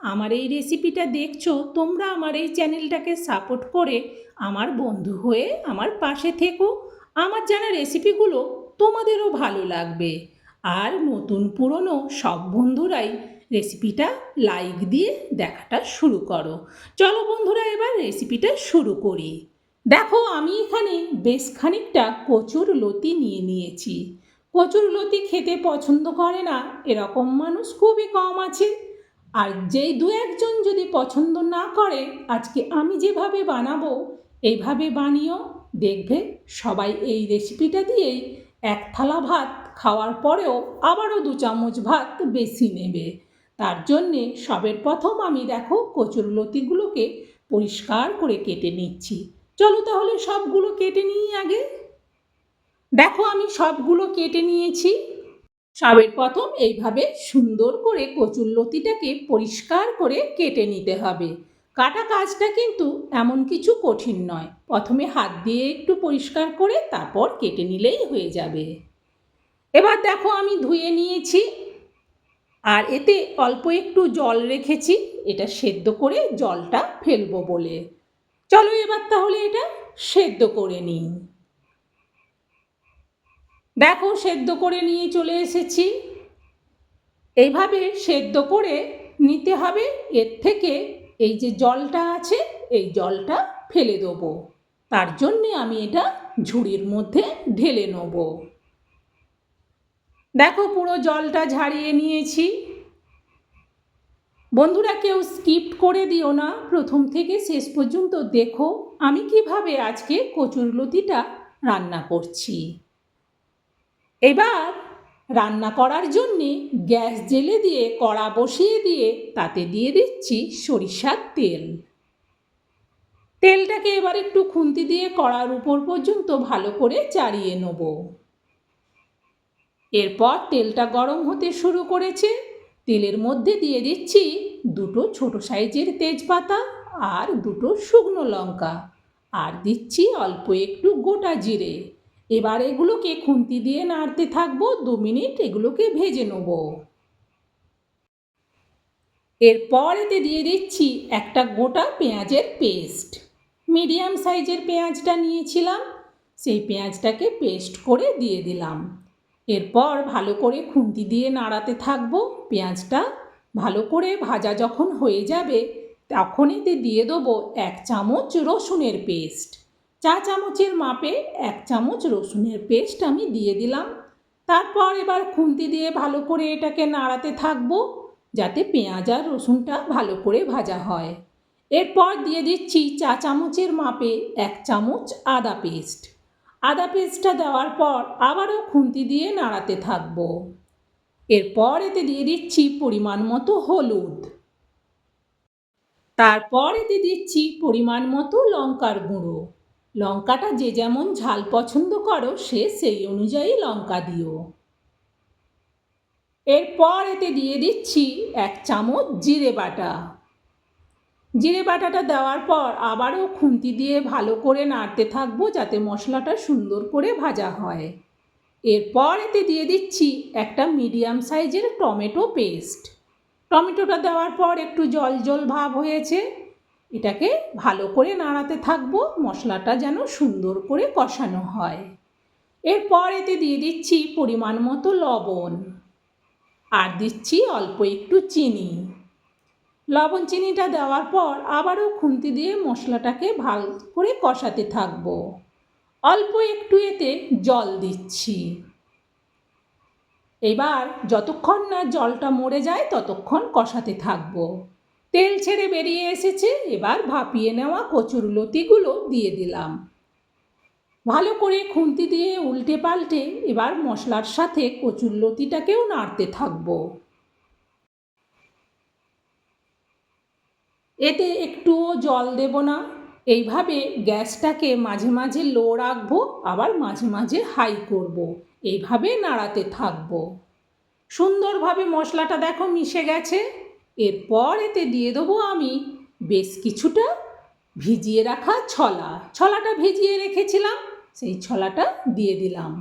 আমার এই রেসিপিটা দেখছ, তোমরা আমার এই চ্যানেলটাকে সাপোর্ট করে আমার বন্ধু হয়ে আমার পাশে থেকো। আমার জানা রেসিপিগুলো তোমাদেরও ভালো লাগবে। আর নতুন পুরনো সব বন্ধুরাই রেসিপিটা লাইক দিয়ে দেখাটা শুরু করো। চলো বন্ধুরা, এবার রেসিপিটা শুরু করি। দেখো, আমি এখানে বেশ খানিকটা কচুর লতি নিয়ে নিয়েছি। কচুর লতি খেতে পছন্দ করে না, এরকম মানুষ খুবই কম আছে। আর যেই দু একজন যদি পছন্দ না করে, আজকে আমি যেভাবে বানাবো, এইভাবে বানিয়েও দেখবে সবাই এই রেসিপিটা দিয়েই এক থালা ভাত খাওয়ার পরেও আবারও দু চামচ ভাত বেশি নেবে। তার জন্যে সবের প্রথম আমি দেখো কচুর লতিগুলোকে পরিষ্কার করে কেটে নিচ্ছি। চলো তাহলে সবগুলো কেটে নিই আগে। দেখো আমি সবগুলো কেটে নিয়েছি। সবের প্রথম এইভাবে সুন্দর করে কচুর লতিটাকে পরিষ্কার করে কেটে নিতে হবে। কাটা কাজটা কিন্তু এমন কিছু কঠিন নয়। প্রথমে হাত দিয়ে একটু পরিষ্কার করে তারপর কেটে নিলেই হয়ে যাবে। এবার দেখো আমি ধুয়ে নিয়েছি। আর এতে অল্প একটু জল রেখেছি। এটা সেদ্ধ করে জলটা ফেলব বলে। চলো এবার তাহলে এটা সেদ্ধ করে নিই। দেখো সেদ্ধ করে নিয়ে চলে এসেছি। এইভাবে সেদ্ধ করে নিতে হবে। এর থেকে এই যে জলটা আছে, এই জলটা ফেলে দেবো। তার জন্যে আমি এটা ঝুড়ির মধ্যে ঢেলে নেব। দেখো পুরো জলটা ঝাড়িয়ে নিয়েছি। বন্ধুরা, কেউ স্কিপ করে দিও না। প্রথম থেকে শেষ পর্যন্ত দেখো আমি কীভাবে আজকে কচুরলতিটা রান্না করছি। এবার রান্না করার জন্যে গ্যাস জেলে দিয়ে কড়া বসিয়ে দিয়ে তাতে দিয়ে দিচ্ছি সরিষার তেল। তেলটাকে এবার একটু খুন্তি দিয়ে কড়ার উপর পর্যন্ত ভালো করে চাড়িয়ে নেব। এরপর তেলটা গরম হতে শুরু করেছে। তেলের মধ্যে দিয়ে দিচ্ছি দুটো ছোট সাইজের তেজপাতা আর দুটো শুকনো লঙ্কা। আর দিচ্ছি অল্প একটু গোটা জিরে। এবার এগুলোকে খুন্তি দিয়ে নাড়তে থাকব, দু মিনিট এগুলোকে ভেজে নেব। এরপর এতে দিয়ে দিচ্ছি একটা গোটা পেঁয়াজের পেস্ট। মিডিয়াম সাইজের পেঁয়াজটা নিয়েছিলাম, সেই পেঁয়াজটাকে পেস্ট করে দিয়ে দিলাম। এরপর ভালো করে খুন্তি দিয়ে নাড়াতে থাকব, পেঁয়াজটা ভালো করে ভাজা যখন হয়ে যাবে, তখন এতে দিয়ে দেবো এক চামচ রসুনের পেস্ট। চা চামচের মাপে এক চামচ রসুনের পেস্ট আমি দিয়ে দিলাম। তারপর এবার খুন্তি দিয়ে ভালো করে এটাকে নাড়াতে থাকব, যাতে পেঁয়াজ আর রসুনটা ভালো করে ভাজা হয়। এরপর দিয়ে দিচ্ছি চা চামচের মাপে এক চামচ আদা পেস্ট। আদা পেস্টটা দেওয়ার পর আবারও খুন্তি দিয়ে নাড়াতে থাকব। এরপর এতে দিয়ে দিচ্ছি পরিমাণ মতো হলুদ। তারপর এতে দিচ্ছি পরিমাণ মতো লঙ্কার গুঁড়ো। লঙ্কাটা যে যেমন ঝাল পছন্দ করো, সে সেই অনুযায়ী লঙ্কা দিও। এরপর এতে দিয়ে দিচ্ছি এক চামচ জিরে বাটা। জিরে বাটাটা দেওয়ার পর আবারও খুন্তি দিয়ে ভালো করে নাড়তে থাকব যাতে মশলাটা সুন্দর করে ভাজা হয়। এরপর এতে দিয়ে দিচ্ছি একটা মিডিয়াম সাইজের টমেটো পেস্ট। টমেটোটা দেওয়ার পর একটু জল জল ভাব হয়েছে। এটাকে ভালো করে নাড়াতে থাকব, মশলাটা যেন সুন্দর করে কষানো হয়। এরপর এতে দিয়ে দিচ্ছি পরিমাণ মতো লবণ। আর দিচ্ছি অল্প একটু চিনি। লবণ চিনিটা দেওয়ার পর আবারও খুন্তি দিয়ে মশলাটাকে ভালো করে কষাতে থাকব। অল্প একটু এতে জল দিচ্ছি। এবার যতক্ষণ না জলটা মরে যায় ততক্ষণ কষাতে থাকব। তেল ছেড়ে বেরিয়ে এসেছে, এবার ভাপিয়ে নেওয়া কচুর লতিগুলো দিয়ে দিলাম। ভালো করে খুন্তি দিয়ে উল্টে পাল্টে এবার মশলার সাথে কচুর লতিটাকেও নাড়তে থাকব। এতে একটুও জল দেব না। এইভাবে গ্যাসটাকে মাঝে মাঝে লো রাখব, আবার মাঝে মাঝে হাই করব। এইভাবে নাড়াতে থাকব। সুন্দরভাবে মশলাটা দেখো মিশে গেছে। এরপর এতে দিয়ে দেবো আমি বেশ কিছুটা ভিজিয়ে রাখা ছলা। ছলাটা ভিজিয়ে রেখেছিলাম, সেই ছলাটা দিয়ে দিলাম।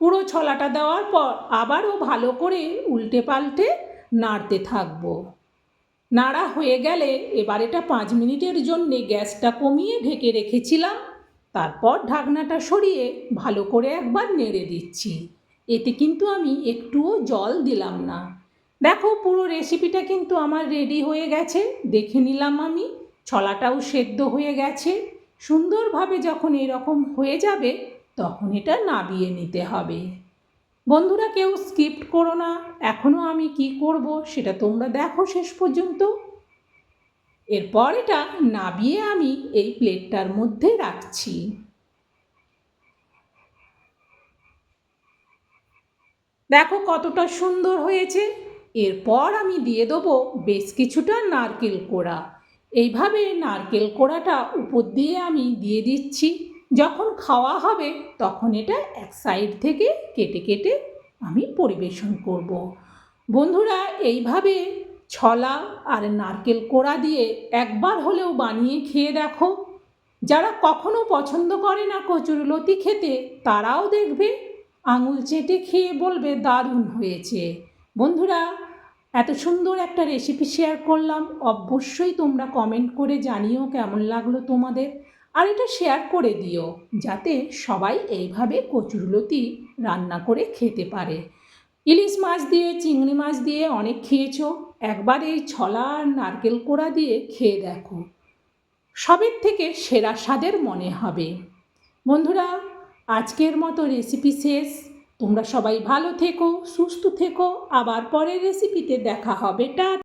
পুরো ছলাটা দেওয়ার পর আবারও ভালো করে উল্টে পাল্টে নাড়তে থাকব। নাড়া হয়ে গেলে এবার এটা পাঁচ মিনিটের জন্যে গ্যাসটা কমিয়ে ঢেকে রেখেছিলাম। তারপর ঢাকনাটা সরিয়ে ভালো করে একবার নেড়ে দিচ্ছি। এতে কিন্তু আমি একটুও জল দিলাম না। দেখো, পুরো রেসিপিটা কিন্তু আমার রেডি হয়ে গেছে। দেখে নিলাম আমি। ছলাটাও সেদ্ধ হয়ে গেছে। সুন্দরভাবে যখন এরকম হয়ে যাবে, তখন এটা নাবিয়ে নিতে হবে। বন্ধুরা, কেউ স্কিপ্ট করো না। এখনও আমি কি করব সেটা তোমরা দেখো শেষ পর্যন্ত। এরপর এটা নাবিয়ে আমি এই প্লেটটার মধ্যে রাখছি। দেখো কতটা সুন্দর হয়েছে। এরপর আমি দিয়ে দেবো বেশ কিছুটা নারকেল কোড়া। এইভাবে নারকেল কোড়াটা উপর দিয়ে আমি দিয়ে দিচ্ছি। যখন খাওয়া হবে, তখন এটা এক সাইড থেকে কেটে কেটে আমি পরিবেশন করব। বন্ধুরা, এইভাবে ছলা আর নারকেল কোড়া দিয়ে একবার হলেও বানিয়ে খেয়ে দেখো। যারা কখনো পছন্দ করে না কচুরলতি খেতে, তারাও দেখবে আঙুল চেটে খেয়ে বলবে, দারুণ হয়েছে। বন্ধুরা, এত সুন্দর একটা রেসিপি শেয়ার করলাম। অবশ্যই তোমরা কমেন্ট করে জানিও কেমন লাগল তোমাদের। আর এটা শেয়ার করে দিও, যাতে সবাই এইভাবে কচুরলতি রান্না করে খেতে পারে। ইলিশ মাছ দিয়ে, চিংড়ি মাছ দিয়ে অনেক খেয়েছো। একবার এই ছলা আর নারকেল কোড়া দিয়ে খেয়ে দেখো। সবের থেকে সেরা স্বাদের মনে হবে। বন্ধুরা, আজকের মতো রেসিপি শেষ। তোমরা সবাই ভালো থেকো সুস্থ থেকো। আবার পরের রেসিপিতে দেখা হবে। টা